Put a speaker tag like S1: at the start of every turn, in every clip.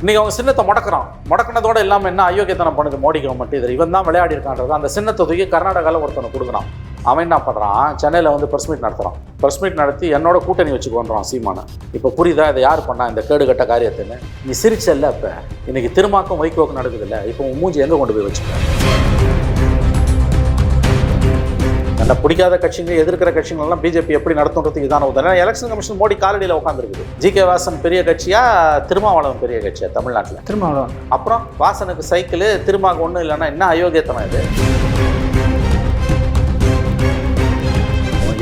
S1: இன்னைக்கு அவங்க சின்னத்தை முடக்கிறான். முடக்குனதோட இல்லாமல் என்ன அயோக்கியத்தனம் பண்ணுது மோடி கவர்மெண்ட் இது இவன் தான் விளையாடி இருக்கான்றது அந்த சின்னத்தை தூக்கி கர்நாடகாவில் ஒருத்தனை கொடுக்குறான். அவன் என்ன பண்ணுறான் சென்னையில் வந்து ப்ரெஸ் மீட் நடத்துகிறான் ப்ரெஸ் மீட் நடத்தி என்னோட கூட்டணி வச்சுக்கோன்றான் சீமானை. இப்போ புரியுதா? இதை யார் பண்ணா? இந்த கேடுகட்ட காரியத்துன்னு. நீ சிரிச்சல்ல இப்போ. இன்னைக்கு திருமாக்கம் வைகோக்கு நடக்குதுல்ல? இப்போ உன் மூஞ்சி எங்கே கொண்டு போய் வச்சுக்க? அந்த பிடிக்காத கட்சிங்க எதிர்க்கிற கட்சிகள் எல்லாம் பிஜேபி எப்படி நடத்துன்றதுக்கு இதான உதாரணம் எலெக்ஷன் கமிஷன் மோடி காலடியில் உட்காந்துருக்குது ஜி கே வாசன் பெரிய கட்சியா திருமாவளவன் பெரிய கட்சியா தமிழ்நாட்டில்?
S2: திருமாவளவன்.
S1: அப்புறம் வாசனுக்கு சைக்கிள் திருமாக்கு ஒன்றும் இல்லைன்னா என்ன அயோக்கியத்தனம் இது?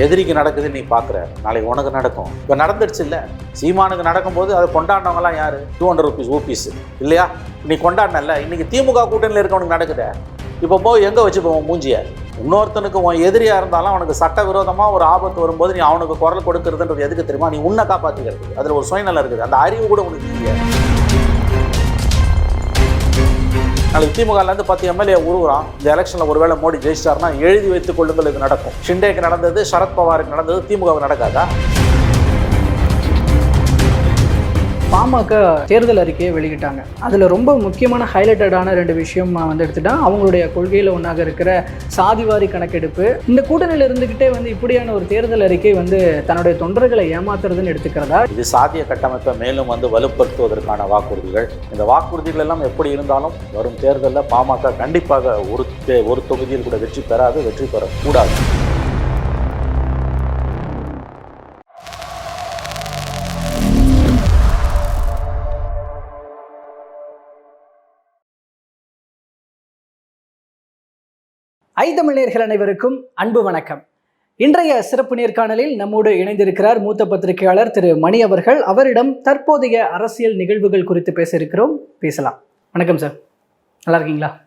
S1: எதிரிக்கு நடக்குது நீ பார்க்குற நாளைக்கு உனக்கு நடக்கும். இப்போ நடந்துடுச்சு இல்லை. சீமானுக்கு நடக்கும்போது அதை கொண்டாடினவங்களாம் யார்? டூ ஹண்ட்ரட் ருபீஸ் ஓபிஸ் இல்லையா? நீ கொண்டாடினல்ல இன்னைக்கு திமுக கூட்டணியில் இருக்கவனுக்கு நடக்குதே. இப்போ போய் எங்கே வச்சு போவோம் மூஞ்சிய? இன்னொருத்தனுக்கு உன் எதிரியாக இருந்தாலும் அவனுக்கு சட்டவிரோதமாக ஒரு ஆபத்து வரும்போது நீ அவனுக்கு குரல் கொடுக்கறதுன்றது எதுக்கு தெரியுமா? நீ உன்னை காப்பாற்றிக்கிறது அதில் ஒரு சுயநலம் இருக்குது. அந்த அறிவு கூட உனக்கு இல்லையா. நாளைக்கு திமுகலேருந்து பத்து எம்எல்ஏ உருவுறான் இந்த எலெக்ஷனில் ஒருவேளை மோடி ஜெயிச்சிட்டாருன்னா எழுதி வைத்துக் கொள்ளுங்கள் இது நடக்கும். ஷிண்டேக்கு நடந்தது சரத்பவாருக்கு நடந்தது திமுகவுக்கு நடக்காதா?
S2: பாமக தேர்தல் அறிக்கையை வெளியிட்டாங்க. அதில் ரொம்ப முக்கியமான ஹைலைட்டடான ரெண்டு விஷயம் வந்து எடுத்துட்டா அவங்களுடைய கொள்கையில் ஒன்றாக இருக்கிற சாதிவாரி கணக்கெடுப்பு. இந்த கூட்டணியில் இருந்துக்கிட்டே வந்து இப்படியான ஒரு தேர்தல் அறிக்கை வந்து தன்னுடைய தொண்டர்களை ஏமாத்துறதுன்னு எடுத்துக்கிறதா?
S1: இது சாதிய கட்டமைப்பை மேலும் வந்து வலுப்படுத்துவதற்கான வாக்குறுதிகள். இந்த வாக்குறுதிகள் எல்லாம் எப்படி இருந்தாலும் வரும் தேர்தலில் பாமக கண்டிப்பாக ஒரு தே- ஒரு தொகுதியில் கூட வெற்றி பெறாது வெற்றி பெறக்கூடாது.
S2: ஐ தமிழர்கள் அனைவருக்கும் அன்பு வணக்கம். இன்றைய சிறப்பு நேர்காணலில் நம்மோடு இணைந்திருக்கிறார் மூத்த பத்திரிகையாளர் திரு மணி அவர்கள். அவரிடம் தற்போதைய அரசியல் நிகழ்வுகள் குறித்து பேச இருக்கிறோம். பேசலாம். வணக்கம் சார். நல்லா இருக்கீங்களா?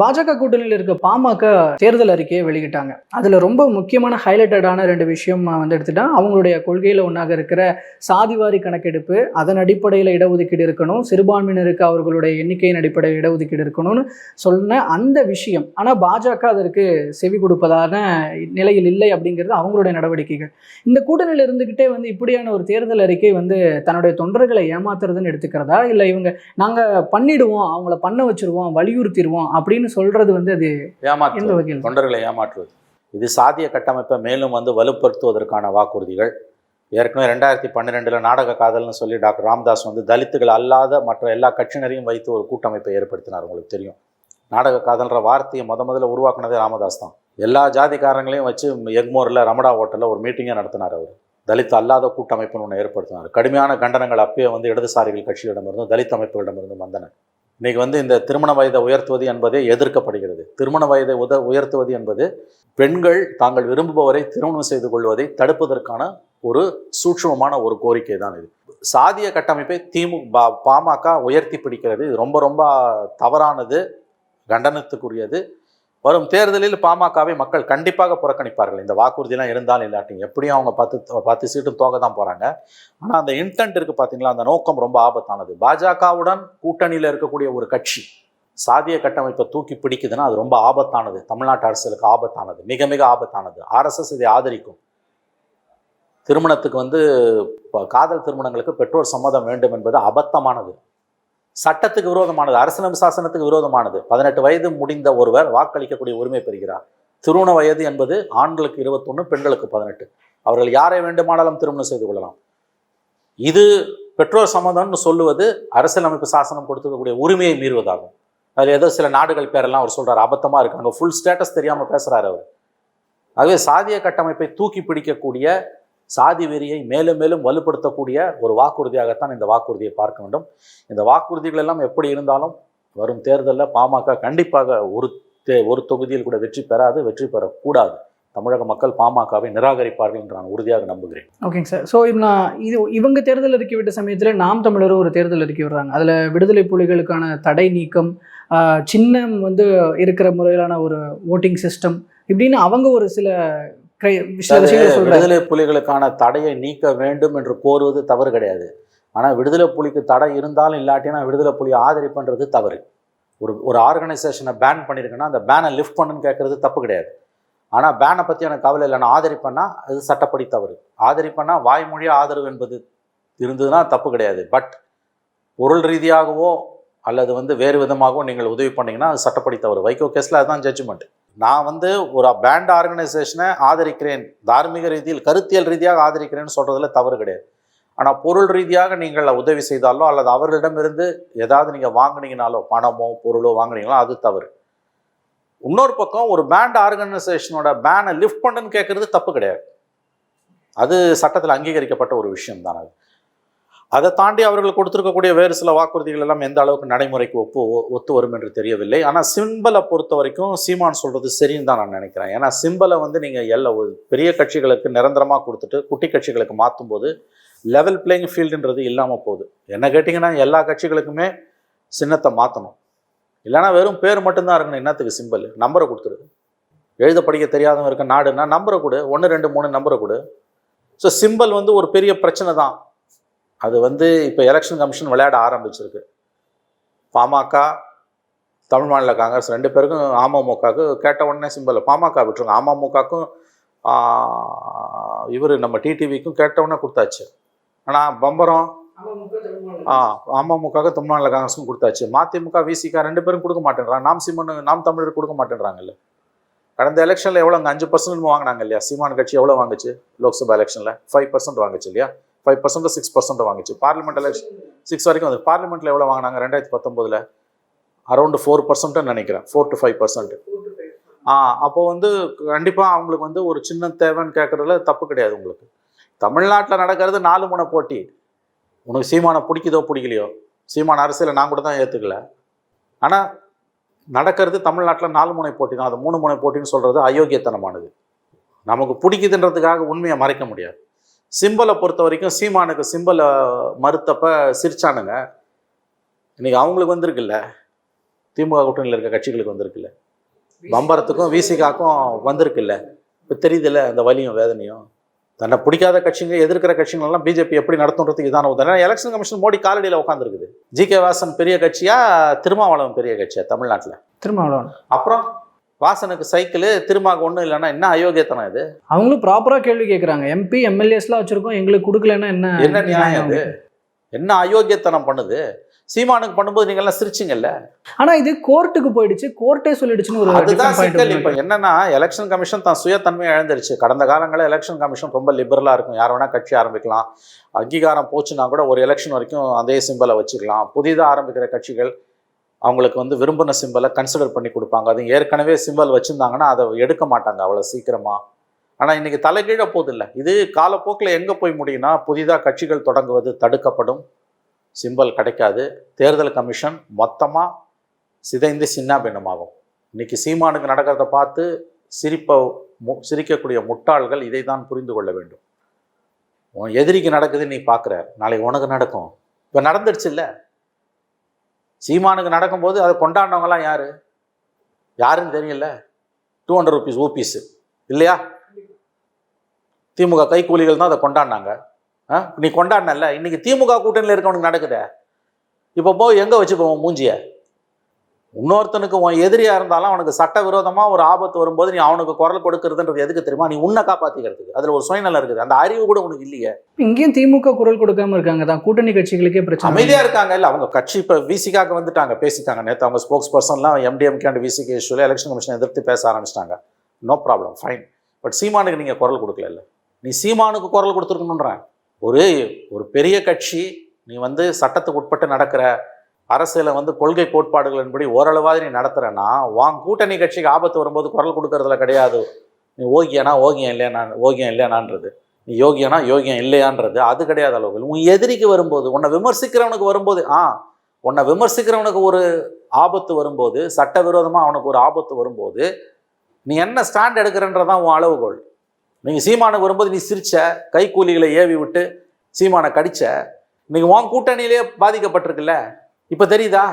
S2: பாஜக கூட்டணியில் இருக்க பாமக தேர்தல் அறிக்கையை வெளியிட்டாங்க. அதில் ரொம்ப முக்கியமான ஹைலைட்டடான ரெண்டு விஷயம் வந்து எடுத்துட்டா அவங்களுடைய கொள்கையில் ஒன்றாக இருக்கிற சாதிவாரி கணக்கெடுப்பு அதன் அடிப்படையில் இடஒதுக்கீடு இருக்கணும் சிறுபான்மையினருக்கு அவர்களுடைய எண்ணிக்கையின் அடிப்படையில் இடஒதுக்கீடு இருக்கணும்னு சொன்ன அந்த விஷயம். ஆனால் பாஜக அதற்கு செவி கொடுப்பதான நிலையில் இல்லை அப்படிங்கிறது அவங்களுடைய நடவடிக்கைகள். இந்த கூட்டணியில் இருந்துக்கிட்டே வந்து இப்படியான ஒரு தேர்தல் அறிக்கை வந்து தன்னுடைய தொண்டர்களை ஏமாத்துறதுன்னு எடுத்துக்கிறதா? இல்லை இவங்க நாங்கள் பண்ணிடுவோம் அவங்கள பண்ண வச்சிருவோம் வலியுறுத்திடுவோம் அப்படின்னு சொல்றது வந்து அது
S1: ஏமாற்று தொண்டர்களை ஏமாற்றுவது. இது சாதிய கட்டமைப்பை மேலும் வந்து வலுப்படுத்துவதற்கான வாக்குறுதிகள். ஏற்கனவே ரெண்டாயிரத்தி பன்னிரெண்டில் நாடக காதல்னு சொல்லி டாக்டர் ராமதாஸ் வந்து தலித்துகள் அல்லாத மற்ற எல்லா கட்சியினரையும் வைத்து ஒரு கூட்டமைப்பை ஏற்படுத்தினார் உங்களுக்கு தெரியும். நாடக காதல்ன்ற வார்த்தையை முத முதல்ல உருவாக்குனதே ராமதாஸ் தான். எல்லா ஜாதிக்காரங்களையும் வச்சு எக்மோரில் ரமடா ஹோட்டலில் ஒரு மீட்டிங்கே நடத்தினார் அவர். தலித் அல்லாத கூட்டமைப்புன்னு ஒன்று ஏற்படுத்தினார். கடுமையான கண்டனங்கள் அப்பயே வந்து இடதுசாரிகள் கட்சிகளிடமிருந்தும் தலித் அமைப்புகளிடமிருந்தும் வந்தன. இன்னைக்கு வந்து இந்த திருமண வயதை உயர்த்துவது என்பதே எதிர்க்கப்படுகிறது. திருமண வயதை உத உயர்த்துவது என்பது பெண்கள் தாங்கள் விரும்புபவரை திருமணம் செய்து கொள்வதை தடுப்பதற்கான ஒரு சூட்சமமான ஒரு கோரிக்கை தான் இது. சாதிய கட்டமைப்பை திமுக பா- பாமக உயர்த்தி பிடிக்கிறது. இது ரொம்ப ரொம்ப தவறானது கண்டனத்துக்குரியது. வரும் தேர்தலில் பாமகவை மக்கள் கண்டிப்பாக புறக்கணிப்பார்கள். இந்த வாக்குறுதிலாம் இருந்தாலும் இல்லாட்டியும் எப்படியும் அவங்க பத்து பத்து சீட்டும் தோக்க தான் போகிறாங்க ஆனால் அந்த இன்டென்ட் இருக்குது பார்த்தீங்களா அந்த நோக்கம் ரொம்ப ஆபத்தானது. பாஜகவுடன் கூட்டணியில் இருக்கக்கூடிய ஒரு கட்சி சாதிய கட்டமைப்பை தூக்கி பிடிக்குதுன்னா அது ரொம்ப ஆபத்தானது. தமிழ்நாட்டு அரசியலுக்கு ஆபத்தானது. மிக மிக ஆபத்தானது. ஆர்எஸ்எஸ் இதை ஆதரிக்கும். திருமணத்துக்கு வந்து இப்போ காதல் திருமணங்களுக்கு பெற்றோர் சம்மதம் வேண்டும் என்பது அபத்தமானது. சட்டத்துக்கு விரோதமானது அரசியலமைப்பு சாசனத்துக்கு விரோதமானது. பதினெட்டு வயது முடிந்த ஒருவர் வாக்களிக்கக்கூடிய உரிமை பெறுகிறார். திருமண வயது என்பது ஆண்களுக்கு இருபத்தொன்று பெண்களுக்கு பதினெட்டு. அவர்கள் யாரை வேண்டுமானாலும் திருமணம் செய்து கொள்ளலாம். இது பெற்றோர் சம்மந்தம்னு சொல்லுவது அரசியலமைப்பு சாசனம் கொடுத்துருக்கக்கூடிய உரிமையை மீறுவதாகும். அதில் ஏதோ சில நாடுகள் பேரெல்லாம் அவர் சொல்கிறார் அபத்தமாக இருக்காங்க. ஃபுல் ஸ்டேட்டஸ் தெரியாமல் பேசுகிறார் அவர். ஆகவே சாதிய கட்டமைப்பை தூக்கி பிடிக்கக்கூடிய சாதி வெறியை மேலும் மேலும் வலுப்படுத்தக்கூடிய ஒரு வாக்குறுதியாகத்தான் இந்த வாக்குறுதியை பார்க்க வேண்டும். இந்த வாக்குறுதிகள் எல்லாம் எப்படி இருந்தாலும் வரும் தேர்தலில் பாமக கண்டிப்பாக ஒரு தே ஒரு தொகுதியில் கூட வெற்றி பெறாது வெற்றி பெறக்கூடாது. தமிழக மக்கள் பாமகவை நிராகரிப்பார்கள் என்று நான் உறுதியாக நம்புகிறேன்.
S2: ஓகேங்க சார். ஸோ நான் இது இவங்க தேர்தல் அறிக்கை விட்ட சமயத்தில் நாம் தமிழரும் ஒரு தேர்தல் அறிக்கை விடுறாங்க. அதில் விடுதலை புலிகளுக்கான தடை நீக்கம் சின்னம் வந்து இருக்கிற முறையிலான ஒரு ஓட்டிங் சிஸ்டம் இப்படின்னு அவங்க ஒரு சில
S1: விடுதலை புலிகளுக்கான தடையை நீக்க வேண்டும் என்று கோருவது தவறு கிடையாது. ஆனால் விடுதலை புலிக்கு தடை இருந்தாலும் இல்லாட்டினா விடுதலை புலியை ஆதரிப்புன்றது தவறு. ஒரு ஒரு ஆர்கனைசேஷனை பேன் பண்ணியிருக்கேன்னா அந்த பேனை லிஃப்ட் பண்ணுன்னு கேட்கறது தப்பு கிடையாது. ஆனால் பேனை பற்றி எனக்கு கவலை இல்லை. நான் ஆதரிப்பேன்னா அது சட்டப்படி தவறு. ஆதரிப்பேன்னா வாய்மொழி ஆதரவு என்பது இருந்ததுன்னா தப்பு கிடையாது. பட் பொருள் ரீதியாகவோ அல்லது வந்து வேறு விதமாகவோ நீங்கள் உதவி பண்ணீங்கன்னா அது சட்டப்படி தவறு. வைகோ கேஸில் அதுதான் ஜட்ஜ்மெண்ட் நான் வந்து ஒரு பேண்ட் ஆர்கனைசேஷனை ஆதரிக்கிறேன். தார்மீக ரீதியில் கருத்தியல் ரீதியாக ஆதரிக்கிறேன்னு சொல்கிறதுல தவறு கிடையாது. ஆனால் பொருள் ரீதியாக நீங்கள் உதவி செய்தாலோ அல்லது அவர்களிடமிருந்து ஏதாவது நீங்கள் வாங்கினீங்கனாலோ பணமோ பொருளோ வாங்குனீங்களோ அது தவறு. இன்னொரு பக்கம் ஒரு பேண்ட் ஆர்கனைசேஷனோட பேனை லிஃப்ட் பண்ணுன்னு கேட்குறது தப்பு கிடையாது. அது சட்டத்தில் அங்கீகரிக்கப்பட்ட ஒரு விஷயம் தான் அது. அதை தாண்டி அவர்கள் கொடுத்துருக்கக்கூடிய வேறு சில வாக்குறுதிகள் எல்லாம் எந்த அளவுக்கு நடைமுறைக்கு ஒப்பு ஒத்து வரும் என்று தெரியவில்லை. ஆனால் சிம்பலை பொறுத்த வரைக்கும் சீமான் சொல்கிறது சரின்னு தான் நான் நினைக்கிறேன். ஏன்னா சிம்பலை வந்து நீங்கள் எல்லா ஒரு பெரிய கட்சிகளுக்கு நிரந்தரமாக கொடுத்துட்டு குட்டி கட்சிகளுக்கு மாற்றும் போது லெவல் பிளேயிங் ஃபீல்டுன்றது இல்லாமல் போகுது. என்ன கேட்டிங்கன்னா எல்லா கட்சிகளுக்குமே சின்னத்தை மாற்றணும் இல்லைன்னா வெறும் பேர் மட்டும்தான் இருக்கணும். என்னத்துக்கு சிம்பிள்? நம்பரை கொடுத்துரு. எழுத படிக்க தெரியாதவங்க இருக்க நாடுனா நம்பரை கொடு. ஒன்று ரெண்டு மூணு நம்பரை கொடு. ஸோ சிம்பிள் வந்து ஒரு பெரிய பிரச்சனை தான். அது வந்து இப்போ எலெக்ஷன் கமிஷன் விளையாட ஆரம்பிச்சிருக்கு. பாமக தமிழ் மாநில காங்கிரஸ் ரெண்டு பேருக்கும் அமமுகவுக்கு கேட்ட உடனே சிம்பிள் பாமக விட்டுருங்க. அமமுகவுக்கும் இவர் நம்ம டிடிவிக்கும் கேட்ட உடனே கொடுத்தாச்சு. ஆனால் பம்பரம் ஆ அமமுக தமிழ் மாநில காங்கிரஸுக்கும் கொடுத்தாச்சு. மதிமுக விசிக ரெண்டு பேரும் கொடுக்க மாட்டேன்றாங்க. நாம் சிம்மனு நாம் தமிழர் கொடுக்க மாட்டேன்றாங்கல்ல. கடந்த எலெக்ஷனில் எவ்வளோ அங்கே அஞ்சு பர்சன்ட் வாங்கினாங்க இல்லையா? சீமான் கட்சி எவ்வளோ வாங்குச்சு? லோக்சபா எலெக்ஷனில் ஃபைவ் பர்சன்ட் வாங்குச்சு இல்லையா? ஃபைவ் பர்சன்ட் சிக்ஸ் பர்சன்ட் வாங்கிச்சு. பார்லிமெண்ட் எலெக்ஷன் சிக்ஸ் வரைக்கும் வந்து பார்லிமெண்ட்டில் எவ்வளோ வாங்கினாங்க? ரெண்டாயிரத்தி பத்தொம்போதில் அரௌண்டு ஃபோர் பர்சன்ட்னு நினைக்கிறேன். ஃபோர் டு ஃபைவ் பர்சன்ட் ஆ அப்போ வந்து கண்டிப்பாக அவங்களுக்கு வந்து ஒரு சின்ன தேவைன்னு கேட்குறதுல தப்பு கிடையாது உங்களுக்கு. தமிழ்நாட்டில் நடக்கிறது நாலு முனை போட்டி. உனக்கு சீமானை பிடிக்குதோ பிடிக்கலையோ? சீமான அரசியலை நான் கூட தான் ஏற்றுக்கல ஆனால் நடக்கிறது தமிழ்நாட்டில் நாலு முனை போட்டி தான். அது மூணு முனை போட்டின்னு சொல்கிறது அயோக்கியத்தனமானது. நமக்கு பிடிக்குதுன்றதுக்காக உண்மையை மறைக்க முடியாது. சிம்பலை பொறுத்த வரைக்கும் சீமானுக்கு சிம்பலை மறுத்தப்ப சிரிச்சானுங்க. இன்னைக்கு அவங்களுக்கு வந்திருக்குல்ல. திமுக கூட்டணியில் இருக்க கட்சிகளுக்கு வந்திருக்குல்ல. பம்பரத்துக்கும் விசிகாக்கும் வந்திருக்குல்ல. இப்போ தெரியுதுல்ல அந்த வலியும் வேதனையும். தன்னை பிடிக்காத கட்சிங்க எதிர்க்கிற கட்சிகள் எல்லாம் பிஜேபி எப்படி நடத்துன்றதுக்கு இதான உதாரணம் எலெக்ஷன் கமிஷன் மோடி காலடியில் உட்காந்துருக்குது ஜி கே வாசன் பெரிய கட்சியா திருமாவளவன் பெரிய கட்சியா தமிழ்நாட்டில்?
S2: திருமாவளவன்.
S1: அப்புறம்? வாசனுக்கு சைக்கிள் திருமாக ஒன்றும் இல்லைன்னா என்ன அயோக்கியத்தனம் இது?
S2: அவங்களும் ப்ராப்பரா கேள்வி கேட்குறாங்க எம்பி எம்எல்ஏஸ்லாம் வச்சிருக்கோம். எங்களுக்கு கொடுக்கலன்னா என்ன
S1: என்ன நியாயம் அது என்ன அயோக்கியத்தனம் பண்ணுது? சீமானுக்கு பண்ணும்போது நீங்க எல்லாம் சிரிச்சிங்கல்ல?
S2: ஆனா இது கோர்ட்டுக்கு போயிடுச்சு. கோர்ட்டே சொல்லிடுச்சுன்னு ஒரு
S1: அதுதான் சிக்கல். இப்போ என்னன்னா எலெக்ஷன் கமிஷன் தான் சுயத்தன்மையை இழந்துருச்சு. கடந்த காலங்களில் எலெக்ஷன் கமிஷன் ரொம்ப லிபரலாக இருக்கும். யார் வேணா கட்சி ஆரம்பிக்கலாம். அங்கீகாரம் போச்சுன்னா கூட ஒரு எலெக்ஷன் வரைக்கும் அதே சிம்பலை வச்சுக்கலாம். புதிதாக ஆரம்பிக்கிற கட்சிகள் அவங்களுக்கு வந்து விரும்பின சிம்பலை கன்சிடர் பண்ணி கொடுப்பாங்க. அது ஏற்கனவே சிம்பல் வச்சுருந்தாங்கன்னா அதை எடுக்க மாட்டாங்க அவ்வளோ சீக்கிரமாக ஆனால் இன்றைக்கி தலைகீழ போதில்லை இது காலப்போக்கில் எங்கே போய் முடியும்னா புதிதாக கட்சிகள் தொடங்குவது தடுக்கப்படும். சிம்பல் கிடைக்காது. தேர்தல் கமிஷன் மொத்தமாக சிதைந்து சின்னாபின்னமாகும். இன்றைக்கி சீமானுக்கு நடக்கிறத பார்த்து சிரிப்ப மு சிரிக்கக்கூடிய முட்டாள்கள் இதை தான் புரிந்து கொள்ள வேண்டும். உன் எதிரிக்கு நடக்குது நீ பார்க்குற. நாளைக்கு உனக்கு நடக்கும். இப்போ நடந்துடுச்சு இல்லை சீமானுக்கு நடக்கும்போது அதை கொண்டாடினவங்கலாம் யார்? யாருன்னு தெரியல. டூ ஹண்ட்ரட் ருபீஸ் ஊபீஸு இல்லையா? திமுக கைக்கூலிகள் தான் அதை கொண்டாடினாங்க. ஆ? நீ கொண்டாடினல இன்னைக்கு திமுக கூட்டணியில் இருக்கவனுக்கு நடக்குதே. இப்போ போய் எங்கே வச்சுப்போம் மூஞ்சியை? இன்னொருத்தனுக்கு உன் எதிரியா இருந்தாலும் அவனுக்கு சட்டவிரோதமா ஒரு ஆபத்து வரும்போது நீ அவனுக்கு குரல் கொடுக்கறதுன்றது எதுக்கு தெரியுமா? நீ உன்னை காப்பாத்திக்கிறதுக்கு. அதுல ஒரு சுயநலம் இருக்குது. அந்த அறிவு கூட உனக்கு இல்லையே.
S2: இங்கேயும் திமுக குரல் கொடுக்காம இருக்காங்க. தான் கூட்டணி கட்சிகளுக்கே பிரச்சனை.
S1: அமைதியா இருக்காங்க. இல்ல அவங்க கட்சி இப்ப விசிகாக்கு வந்துட்டாங்க. பேசிட்டாங்க. நேத்து அவங்க ஸ்போக்ஸ் பர்சன்லாம் எம்டிஎம்கே அண்ட் விசிகே இஷ்யூல எலெக்ஷன் கமிஷன் எதிர்த்து பேச ஆரம்பிச்சிட்டாங்க. நோ ப்ராப்ளம் ஃபைன் பட் சீமானுக்கு நீங்க குரல் கொடுக்கல இல்ல நீ சீமானுக்கு குரல் கொடுத்துருக்கணுன்றேன் ஒரு ஒரு பெரிய கட்சி நீ வந்து சட்டத்துக்கு உட்பட்டு நடக்கிற அரசியலை வந்து கொள்கை கோட்பாடுகளின்படி ஓரளவாக நீ நடத்துகிறேன்னா உன் கூட்டணி கட்சிக்கு ஆபத்து வரும்போது குரல் கொடுக்கறதுல கிடையாது. நீ ஓகியனா ஓகியம் இல்லையா ஓகியம் இல்லையானான்றது. நீ யோகியனா யோகியம் இல்லையான்றது அது கிடையாது அளவுகள் உன் எதிரிக்கு வரும்போது உன்னை விமர்சிக்கிறவனுக்கு வரும்போது ஆ உன்னை விமர்சிக்கிறவனுக்கு ஒரு ஆபத்து வரும்போது சட்டவிரோதமாக அவனுக்கு ஒரு ஆபத்து வரும்போது நீ என்ன ஸ்டாண்ட் எடுக்கிறன்றதான் உன் அளவுகோல். நீங்கள் சீமானுக்கு வரும்போது நீ சிரிச்ச கைக்கூலிகளை ஏவி விட்டு சீமானை கடிச்ச நீங்கள் உன் கூட்டணியிலே பாதிக்கப்பட்டிருக்குல்ல? இப்போ தெரியுதா?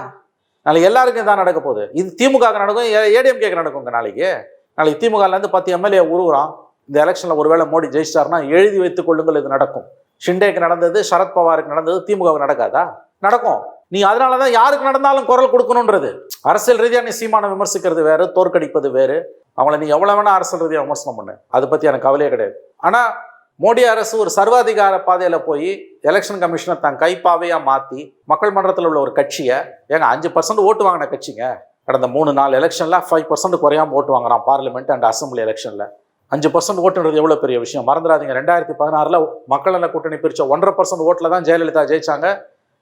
S1: நாளைக்கு எல்லாருக்கும் இதான் நடக்க போகுது. இது திமுக நடக்கும் ஏடிஎம் கேக்கு நடக்குங்க நாளைக்கு. நாளைக்கு திமுகலேருந்து பத்து எம்எல்ஏ உருவுறான் இந்த எலெக்ஷனில் ஒருவேளை மோடி ஜெயிச்சிட்டாருன்னா எழுதி வைத்துக் கொள்ளுங்கள் இது நடக்கும். ஷிண்டேக்கு நடந்தது சரத்பவாருக்கு நடந்தது திமுகவுக்கு நடக்காதா? நடக்கும். நீ அதனால தான் யாருக்கு நடந்தாலும் குரல் கொடுக்கணுன்றது அரசியல் ரீதியாக நீ சீமானம் விமர்சிக்கிறது வேறு தோற்கடிப்பது வேறு. அவங்கள நீ எவ்வளோ வேணால் அரசியல் ரீதியாக விமர்சனம் பண்ணு. அதை பற்றி எனக்கு கவலையே கிடையாது. ஆனால் மோடி அரசு ஒரு சர்வாதிகார பாதையில் போய் எலெக்ஷன் கமிஷனை தன் கைப்பாவையாக மாற்றி மக்கள் மன்றத்தில் உள்ள ஒரு கட்சியை ஏங்க அஞ்சு பர்சன்ட் ஓட்டு வாங்கின கட்சிங்க. கடந்த மூணு நாலு எலெக்ஷனில் ஃபைவ் பர்சன்ட் குறையாமல் ஓட்டு வாங்குறான் பார்லிமெண்ட் அண்ட் அசம்பிளி எலெக்ஷனில் அஞ்சு பர்சன்ட் ஓட்டுன்றது எவ்வளோ பெரிய விஷயம்? மறந்துடாதீங்க. ரெண்டாயிரத்தி பதினாறில் மக்கள் நல கூட்டணி பிரித்த ஒன்றரை பர்சன்ட் ஓட்டில் தான் ஜெயலலிதா ஜெயிச்சாங்க.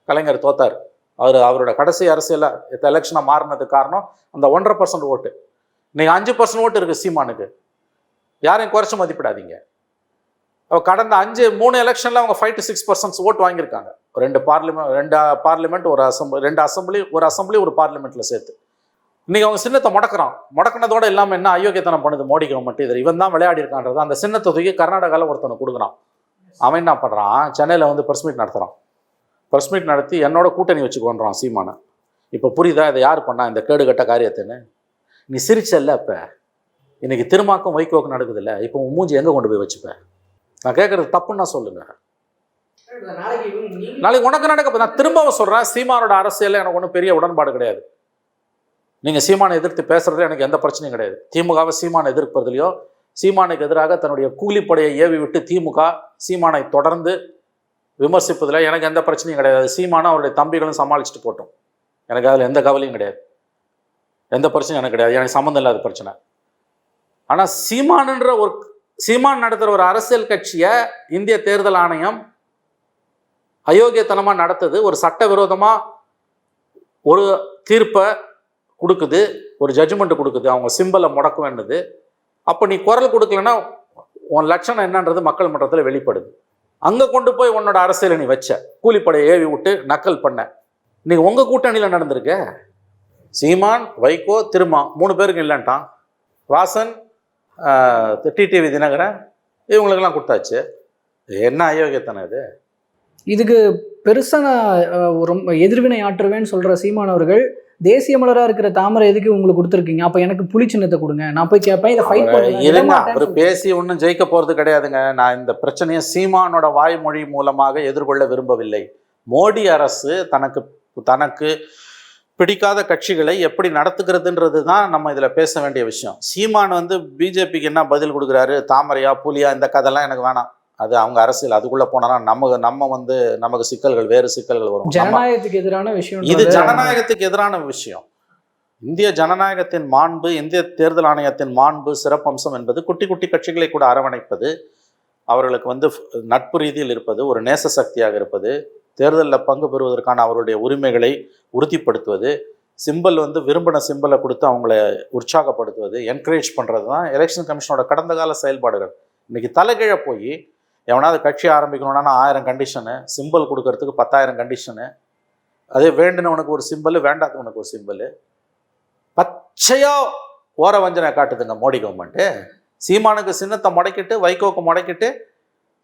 S1: கலைஞர் தோத்தார். அவர் அவரோட கடைசி அரசியலில் எலெக்ஷனாக மாறினதுக்கு காரணம் அந்த ஒன்றரை பர்சன்ட் ஓட்டு. நீங்கள் அஞ்சு பர்சன்ட் ஓட்டு இருக்குது சீமானுக்கு. யாரையும் குறைச்சி மதிப்பிடாதீங்க. கடந்த அஞ்சு மூணு எலெக்ஷனில் அவங்க ஃபைவ் டு சிக்ஸ் பர்சன்ட் ஓட்டு வாங்கியிருக்காங்க. ரெண்டு பார்லிமெண்ட் ரெண்டு பார்லிமெண்ட் ஒரு அசம்பிளி ரெண்டு அசம்பிளி ஒரு அசம்பிளி ஒரு பார்லிமெண்ட்டில் சேர்த்து. இன்னைக்கு அவங்க சின்னத்தை முடக்குறான். முடக்குனதோட இல்லாமல் என்ன அயோக்கியத்தனம் பண்ணுது மோடி கவர்மெண்ட் இதில் இவன் தான் விளையாடி இருக்கான்றது அந்த சின்னத்தை தூக்கி கர்நாடகாவில் ஒருத்தனை கொடுக்குறான். அவன் என்ன பண்ணுறான் சென்னையில் வந்து ப்ரெஸ் மீட் நடத்துகிறான் ப்ரெஸ் மீட் நடத்தி என்னோட கூட்டணி வச்சுக்கோன்றான் சீமானை. இப்போ புரியுதா? இதை யார் பண்ணா? இந்த கேடுகட்ட காரியத்தின்னு. நீ சிரிச்சல்ல இப்போ இன்றைக்கி திருமாக்கும் வைகோக்கும் நடக்குதுல்ல? இப்போ உன் மூஞ்சி எங்கே கொண்டு போய் வச்சுப்பேன் நான் கேட்குறது தப்புன்னா சொல்லுங்க. நாளைக்கு உனக்கு நடக்க நான் திரும்பவும் சொல்கிறேன் சீமானோட அரசியலில் எனக்கு ஒன்றும் பெரிய உடன்பாடு கிடையாது. நீங்கள் சீமானை எதிர்த்து பேசுறதுல எனக்கு எந்த பிரச்சனையும் கிடையாது. திமுகவை சீமானை எதிர்ப்பதிலையோ சீமானுக்கு எதிராக தன்னுடைய கூலிப்படையை ஏவி விட்டு திமுக சீமானை தொடர்ந்து விமர்சிப்பதில் எனக்கு எந்த பிரச்சனையும் கிடையாது. சீமானும் அவருடைய தம்பிகளும் சமாளிச்சுட்டு போட்டோம். எனக்கு அதில் எந்த கவலையும் கிடையாது. எந்த பிரச்சனையும் எனக்கு கிடையாது. எனக்கு சம்மந்தம் இல்லாத பிரச்சனை. ஆனால் சீமானுன்ற ஒரு சீமான் நடத்துகிற ஒரு அரசியல் கட்சியை இந்திய தேர்தல் ஆணையம் அயோக்கியத்தனமாக நடத்துது. ஒரு சட்டவிரோதமாக ஒரு தீர்ப்பை கொடுக்குது. ஒரு ஜட்ஜ்மெண்ட் கொடுக்குது. அவங்க சிம்பலை முடக்க வேண்டுது அப்போ நீ குரல் கொடுக்கலன்னா உன் லட்சணம் என்னன்றது மக்கள் மன்றத்தில் வெளிப்படுது. அங்கே கொண்டு போய் உன்னோட அரசியலை நீ வச்ச. கூலிப்படையை ஏவி விட்டு நக்கல் பண்ண. நீ உங்கள் கூட்டணியில் நடந்திருக்க? சீமான் வைகோ திருமா மூணு பேருக்கு இல்லைன்ட்டான். வாசன் டிடிவி தினகரன் இவங்களுக்கெல்லாம் கொடுத்தாச்சு. என்ன அயோக்கியத்தனம் இது?
S2: இதுக்கு பெருசா நான் ரொம்ப எதிர்வினை ஆற்றுவேன்னு சொல்ற சீமான் அவர்கள் தேசிய மலரா இருக்கிற தாமரை எதுக்கு உங்களுக்கு கொடுத்துருக்கீங்க? அப்ப எனக்கு புலி சின்னத்தை கொடுங்க. நான் போய் கேட்பேன் இதை ஃபைட்
S1: இருங்க அவர் பேசி ஒன்றும் ஜெயிக்க போறது கிடையாதுங்க. நான் இந்த பிரச்சனையை சீமானோட வாய்மொழி மூலமாக எதிர்கொள்ள விரும்பவில்லை. மோடி அரசு தனக்கு தனக்கு பிடிக்காத கட்சிகளை எப்படி நடத்துகிறதுன்றது தான் நம்ம இதில் பேச வேண்டிய விஷயம். சீமான் வந்து பிஜேபிக்கு என்ன பதில் கொடுக்குறாரு? தாமரையா புலியா இந்த கதைலாம் எனக்கு வேணாம். அது அவங்க அரசியல் அதுக்குள்ள போனா நம்ம நம்ம வந்து நமக்கு சிக்கல்கள் வேறு சிக்கல்கள் வரும்.
S2: ஜனநாயகத்துக்கு எதிரான விஷயம்
S1: இது ஜனநாயகத்துக்கு எதிரான விஷயம். இந்திய ஜனநாயகத்தின் மாண்பு இந்திய தேர்தல் ஆணையத்தின் மாண்பு சிறப்பம்சம் என்பது குட்டி குட்டி கட்சிகளை கூட அரவணைப்பது அவர்களுக்கு வந்து நட்பு ரீதியில் இருப்பது ஒரு நேச சக்தியாக இருப்பது தேர்தலில் பங்கு பெறுவதற்கான அவருடைய உரிமைகளை உறுதிப்படுத்துவது சிம்பல் வந்து விரும்பின சிம்பலை கொடுத்து அவங்கள உற்சாகப்படுத்துவது என்கரேஜ் பண்ணுறது தான் எலெக்ஷன் கமிஷனோட கடந்த கால செயல்பாடுகள். இன்றைக்கி தலைகீழே போய் எவனாவது கட்சி ஆரம்பிக்கணும்னா ஆயிரம் கண்டிஷனு சிம்பல் கொடுக்கறதுக்கு பத்தாயிரம் கண்டிஷனு அதே வேண்டினவனுக்கு ஒரு சிம்பல் வேண்டாதவனுக்கு ஒரு சிம்பல் பச்சையாக ஓர வஞ்சனை காட்டுதுங்க மோடி கவர்மெண்ட்டு சீமானுக்கு சின்னத்தை முடக்கிட்டு வைகோக்கு முடக்கிட்டு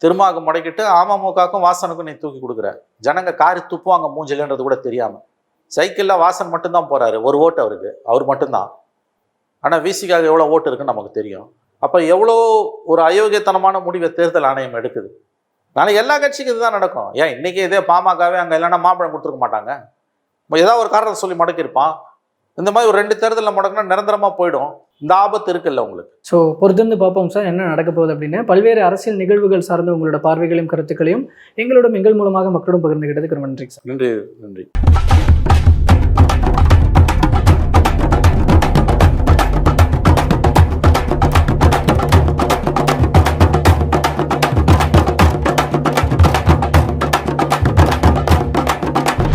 S1: திருமாவுக்கு முடக்கிட்டு அமமுகவுக்கும் வாசனுக்கும் நீ தூக்கி கொடுக்குற. ஜனங்க காரி துப்புவாங்க மூஞ்சலுன்றது கூட தெரியாமல் சைக்கிளில் வாசன் மட்டும்தான் போகிறாரு ஒரு ஓட்டு அவருக்கு. அவர் மட்டும்தான். ஆனால் விசிக்காக எவ்வளோ ஓட்டு இருக்குன்னு நமக்கு தெரியும். அப்போ எவ்வளோ ஒரு அயோக்கியத்தனமான முடிவை தேர்தல் ஆணையம் எடுக்குது. நாளைக்கு எல்லா கட்சிக்கும் இதுதான் நடக்கும். ஏன் இன்றைக்கி இதே பாமகவே அங்கே இல்லைன்னா மாம்பழம் கொடுத்துருக்க மாட்டாங்க. ஏதாவது ஒரு காரணத்தை சொல்லி மடக்கியிருப்பான். இந்த மாதிரி ஒரு ரெண்டு தேர்தலில் முடக்கினா நிரந்தரமாக போயிடும். இந்த ஆபத்து இருக்குல்ல உங்களுக்கு?
S2: ஸோ பொறுத்திருந்து பார்ப்போம் சார் என்ன நடக்க போகுது அப்படின்னு. பல்வேறு அரசியல் நிகழ்வுகள் சார்ந்த உங்களோட பார்வைகளையும் கருத்துக்களையும் எங்களோட எங்கள் மூலமாக மக்களுடன் பகிர்ந்துகிட்டதுக்கு ரொம்ப நன்றி சார்.
S1: நன்றி நன்றி.